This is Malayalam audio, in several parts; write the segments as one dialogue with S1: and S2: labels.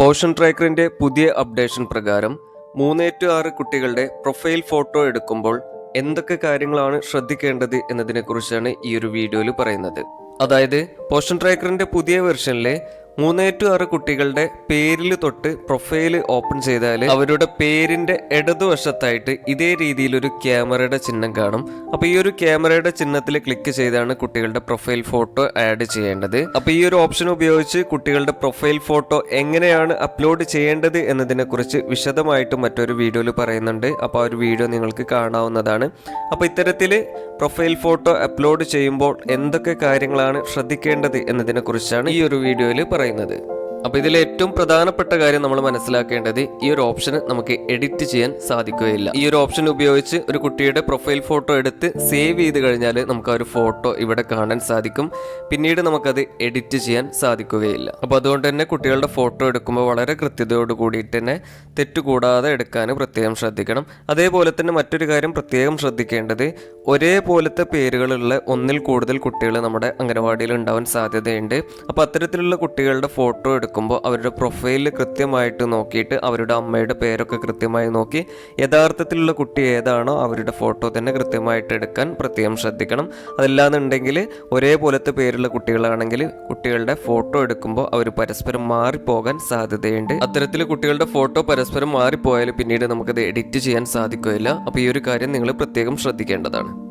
S1: പോഷൻ ട്രാക്കറിന്റെ പുതിയ അപ്ഡേഷൻ പ്രകാരം മൂന്ന് ടു ആറ് കുട്ടികളുടെ പ്രൊഫൈൽ ഫോട്ടോ എടുക്കുമ്പോൾ എന്തൊക്കെ കാര്യങ്ങളാണ് ശ്രദ്ധിക്കേണ്ടത് എന്നതിനെക്കുറിച്ചാണ് ഈ ഒരു വീഡിയോയിൽ പറയുന്നത്. അതായത് പോഷൻ ട്രാക്കറിന്റെ പുതിയ വെർഷനിലെ മൂന്ന് ടു ആറ് കുട്ടികളുടെ പേരിൽ തൊട്ട് പ്രൊഫൈൽ ഓപ്പൺ ചെയ്താൽ അവരുടെ പേരിന്റെ ഇടതുവശത്തായിട്ട് ഇതേ രീതിയിൽ ഒരു ക്യാമറയുടെ ചിഹ്നം കാണും. അപ്പൊ ഈ ഒരു ക്യാമറയുടെ ചിഹ്നത്തിൽ ക്ലിക്ക് ചെയ്താണ് കുട്ടികളുടെ പ്രൊഫൈൽ ഫോട്ടോ ആഡ് ചെയ്യേണ്ടത്. അപ്പൊ ഈ ഒരു ഓപ്ഷൻ ഉപയോഗിച്ച് കുട്ടികളുടെ പ്രൊഫൈൽ ഫോട്ടോ എങ്ങനെയാണ് അപ്ലോഡ് ചെയ്യേണ്ടത് എന്നതിനെ കുറിച്ച് വിശദമായിട്ട് മറ്റൊരു വീഡിയോയിൽ പറയുന്നുണ്ട്. അപ്പോൾ ആ ഒരു വീഡിയോ നിങ്ങൾക്ക് കാണാവുന്നതാണ്. അപ്പോൾ ഇത്തരത്തിൽ പ്രൊഫൈൽ ഫോട്ടോ അപ്ലോഡ് ചെയ്യുമ്പോൾ എന്തൊക്കെ കാര്യങ്ങളാണ് ശ്രദ്ധിക്കേണ്ടത് എന്നതിനെ കുറിച്ചാണ് ഈ ഒരു വീഡിയോയിൽ പറയുന്നത്. പറയുന്നത് അപ്പോൾ ഇതിൽ ഏറ്റവും പ്രധാനപ്പെട്ട കാര്യം നമ്മൾ മനസ്സിലാക്കേണ്ടത് ഈ ഒരു ഓപ്ഷൻ നമുക്ക് എഡിറ്റ് ചെയ്യാൻ സാധിക്കുകയില്ല. ഈ ഒരു ഓപ്ഷൻ ഉപയോഗിച്ച് ഒരു കുട്ടിയുടെ പ്രൊഫൈൽ ഫോട്ടോ എടുത്ത് സേവ് ചെയ്ത് കഴിഞ്ഞാൽ നമുക്ക് ആ ഒരു ഫോട്ടോ ഇവിടെ കാണാൻ സാധിക്കും. പിന്നീട് നമുക്കത് എഡിറ്റ് ചെയ്യാൻ സാധിക്കുകയില്ല. അപ്പോൾ അതുകൊണ്ട് തന്നെ കുട്ടികളുടെ ഫോട്ടോ എടുക്കുമ്പോൾ വളരെ കൃത്യതയോട് കൂടിയിട്ട് തന്നെ തെറ്റുകൂടാതെ എടുക്കാൻ പ്രത്യേകം ശ്രദ്ധിക്കണം. അതേപോലെ തന്നെ മറ്റൊരു കാര്യം പ്രത്യേകം ശ്രദ്ധിക്കേണ്ടത് ഒരേപോലത്തെ പേരുകളുള്ള ഒന്നിൽ കൂടുതൽ കുട്ടികൾ നമ്മുടെ അംഗനവാടിയിൽ ഉണ്ടാവാൻ സാധ്യതയുണ്ട്. അപ്പോൾ അത്തരത്തിലുള്ള കുട്ടികളുടെ ഫോട്ടോ എടുക്കുമ്പോൾ അവരുടെ പ്രൊഫൈലിൽ കൃത്യമായിട്ട് നോക്കിയിട്ട് അവരുടെ അമ്മയുടെ പേരൊക്കെ കൃത്യമായി നോക്കി യഥാർത്ഥത്തിലുള്ള കുട്ടി ഏതാണോ അവരുടെ ഫോട്ടോ തന്നെ കൃത്യമായിട്ട് എടുക്കാൻ പ്രത്യേകം ശ്രദ്ധിക്കണം. അതല്ലാന്നുണ്ടെങ്കിൽ ഒരേപോലത്തെ പേരുള്ള കുട്ടികളാണെങ്കിൽ കുട്ടികളുടെ ഫോട്ടോ എടുക്കുമ്പോൾ അവർ പരസ്പരം മാറിപ്പോകാൻ സാധ്യതയുണ്ട്. അത്തരത്തിൽ കുട്ടികളുടെ ഫോട്ടോ പരസ്പരം മാറിപ്പോയാൽ പിന്നീട് നമുക്കത് എഡിറ്റ് ചെയ്യാൻ സാധിക്കുകയില്ല. അപ്പോൾ ഈ ഒരു കാര്യം നിങ്ങൾ പ്രത്യേകം ശ്രദ്ധിക്കേണ്ടതാണ്.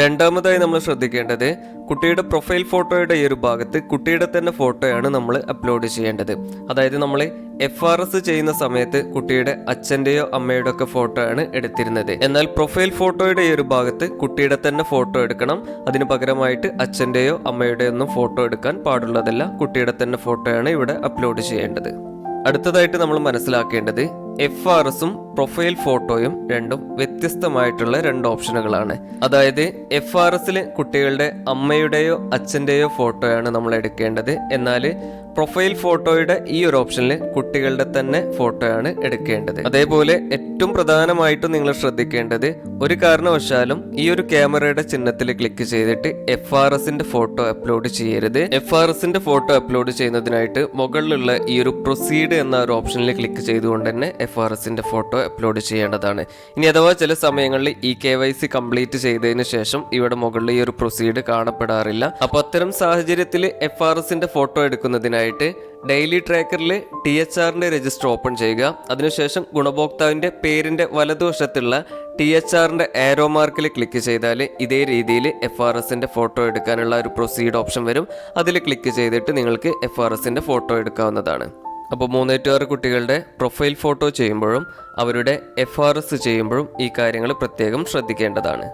S1: രണ്ടാമതായി നമ്മൾ ശ്രദ്ധിക്കേണ്ടത് കുട്ടിയുടെ പ്രൊഫൈൽ ഫോട്ടോയുടെ ഈ ഒരു ഭാഗത്ത് കുട്ടിയുടെ തന്നെ ഫോട്ടോയാണ് നമ്മൾ അപ്ലോഡ് ചെയ്യേണ്ടത്. അതായത് നമ്മൾ എഫ് ആർ എസ് ചെയ്യുന്ന സമയത്ത് കുട്ടിയുടെ അച്ഛന്റെയോ അമ്മയുടെയോ ഒക്കെ ഫോട്ടോ ആണ് എടുത്തിരുന്നത്. എന്നാൽ പ്രൊഫൈൽ ഫോട്ടോയുടെ ഈ ഒരു ഭാഗത്ത് കുട്ടിയുടെ തന്നെ ഫോട്ടോ എടുക്കണം. അതിന് പകരമായിട്ട് അച്ഛന്റെയോ അമ്മയുടെയോ ഒന്നും ഫോട്ടോ എടുക്കാൻ പാടുള്ളതല്ല കുട്ടിയുടെ തന്നെ ഫോട്ടോയാണ് ഇവിടെ അപ്ലോഡ് ചെയ്യേണ്ടത്. അടുത്തതായിട്ട് നമ്മൾ മനസ്സിലാക്കേണ്ടത് എഫ് ആർ എസും പ്രൊഫൈൽ ഫോട്ടോയും രണ്ടും വ്യത്യസ്തമായിട്ടുള്ള രണ്ട് ഓപ്ഷനുകളാണ്. അതായത് എഫ് ആർ എസിൽ കുട്ടികളുടെ അമ്മയുടെയോ അച്ഛന്റെയോ ഫോട്ടോയാണ് നമ്മൾ എടുക്കേണ്ടത്. എന്നാൽ പ്രൊഫൈൽ ഫോട്ടോയുടെ ഈ ഒരു ഓപ്ഷനിൽ കുട്ടികളുടെ തന്നെ ഫോട്ടോയാണ് എടുക്കേണ്ടത്. അതേപോലെ ഏറ്റവും പ്രധാനമായിട്ടും നിങ്ങൾ ശ്രദ്ധിക്കേണ്ടത് ഒരു കാരണവശാലും ഈ ഒരു ക്യാമറയുടെ ചിഹ്നത്തിൽ ക്ലിക്ക് ചെയ്തിട്ട് എഫ് ആർ എസിന്റെ ഫോട്ടോ അപ്ലോഡ് ചെയ്യരുത്. എഫ് ആർ എസിന്റെ ഫോട്ടോ അപ്ലോഡ് ചെയ്യുന്നതിനായിട്ട് മുകളിലുള്ള ഈ ഒരു പ്രൊസീഡ് എന്ന ഒരു ഓപ്ഷനിൽ ക്ലിക്ക് ചെയ്തുകൊണ്ട് തന്നെ എഫ് ആർ എസിന്റെ ഫോട്ടോ അപ്ലോഡ് ചെയ്യേണ്ടതാണ്. ഇനി അഥവാ ചില സമയങ്ങളിൽ E K Y C complete ചെയ്തതിന് ശേഷം ഇവിടെ മുകളിൽ ഈ ഒരു പ്രൊസീഡ് കാണപ്പെടാറില്ല. അപ്പോൾ അത്തരം സാഹചര്യത്തിൽ എഫ് ആർ എസിന്റെ ഫോട്ടോ എടുക്കുന്നതിനായിട്ട് ഡെയിലി ട്രാക്കറിൽ ടി എച്ച് ആറിന്റെ രജിസ്റ്റർ ഓപ്പൺ ചെയ്യുക. അതിനുശേഷം ഗുണഭോക്താവിന്റെ പേരിന്റെ വലതുവശത്തുള്ള ടി എച്ച് ആറിന്റെ ആരോ മാർക്കിൽ ക്ലിക്ക് ചെയ്താൽ ഇതേ രീതിയിൽ എഫ് ആർ എസിന്റെ ഫോട്ടോ എടുക്കാനുള്ള ഒരു പ്രൊസീഡ് ഓപ്ഷൻ വരും. അതിൽ ക്ലിക്ക് ചെയ്തിട്ട് നിങ്ങൾക്ക് എഫ് ആർ എസിന്റെ ഫോട്ടോ എടുക്കാവുന്നതാണ്. അപ്പോൾ മൂന്നേറ്റുകാർ കുട്ടികളുടെ പ്രൊഫൈൽ ഫോട്ടോ ചെയ്യുമ്പോഴും അവരുടെ എഫ് ചെയ്യുമ്പോഴും ഈ കാര്യങ്ങൾ പ്രത്യേകം ശ്രദ്ധിക്കേണ്ടതാണ്.